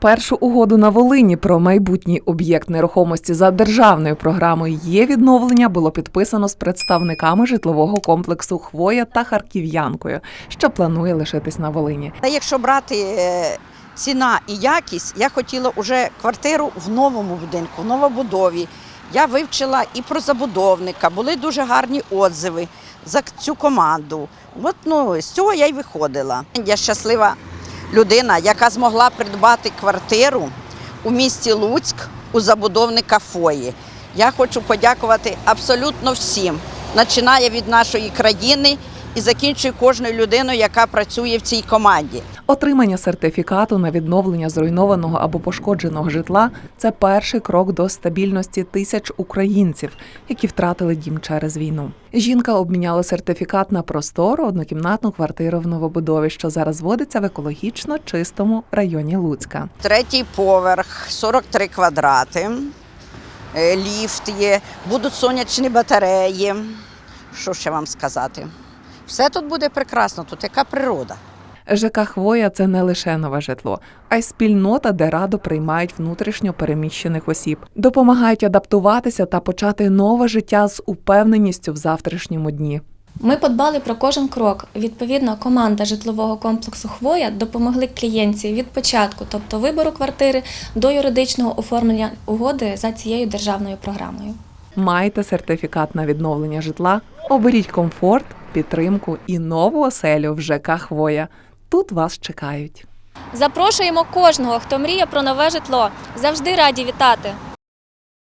Першу угоду на Волині про майбутній об'єкт нерухомості за державною програмою є відновлення було підписано з представниками житлового комплексу Хвоя та Харків'янкою, що планує лишитись на Волині. Якщо брати е, ціна і якість, я хотіла вже квартиру в новому будинку, в новобудові. Я вивчила і про забудовника, були дуже гарні отзиви за цю команду. От ну, з цього я й виходила. Я щаслива людина, яка змогла придбати квартиру у місті Луцьк у забудовника Фої. Я хочу подякувати абсолютно всім, починає від нашої країни і закінчує кожною людиною, яка працює в цій команді. Отримання сертифікату на відновлення зруйнованого або пошкодженого житла це перший крок до стабільності тисяч українців, які втратили дім через війну. Жінка обміняла сертифікат на простору однокімнатну квартиру в новобудові, що зараз зводиться в екологічно чистому районі Луцька. Третій поверх, 43 квадрати, е, ліфт є, будуть сонячні батареї. Що ще вам сказати? Все тут буде прекрасно, тут яка природа. ЖК Хвоя це не лише нове житло, а й спільнота, де радо приймають внутрішньо переміщених осіб, допомагають адаптуватися та почати нове життя з упевненістю в завтрашньому дні. Ми подбали про кожен крок. Відповідно, команда житлового комплексу Хвоя допомогли клієнтці від початку, тобто вибору квартири, до юридичного оформлення угоди за цією державною програмою. Маєте сертифікат на відновлення житла? Оберіть комфорт, підтримку і нову оселю в ЖК Хвоя. Тут вас чекають. Запрошуємо кожного, хто мріє про нове житло. Завжди раді вітати.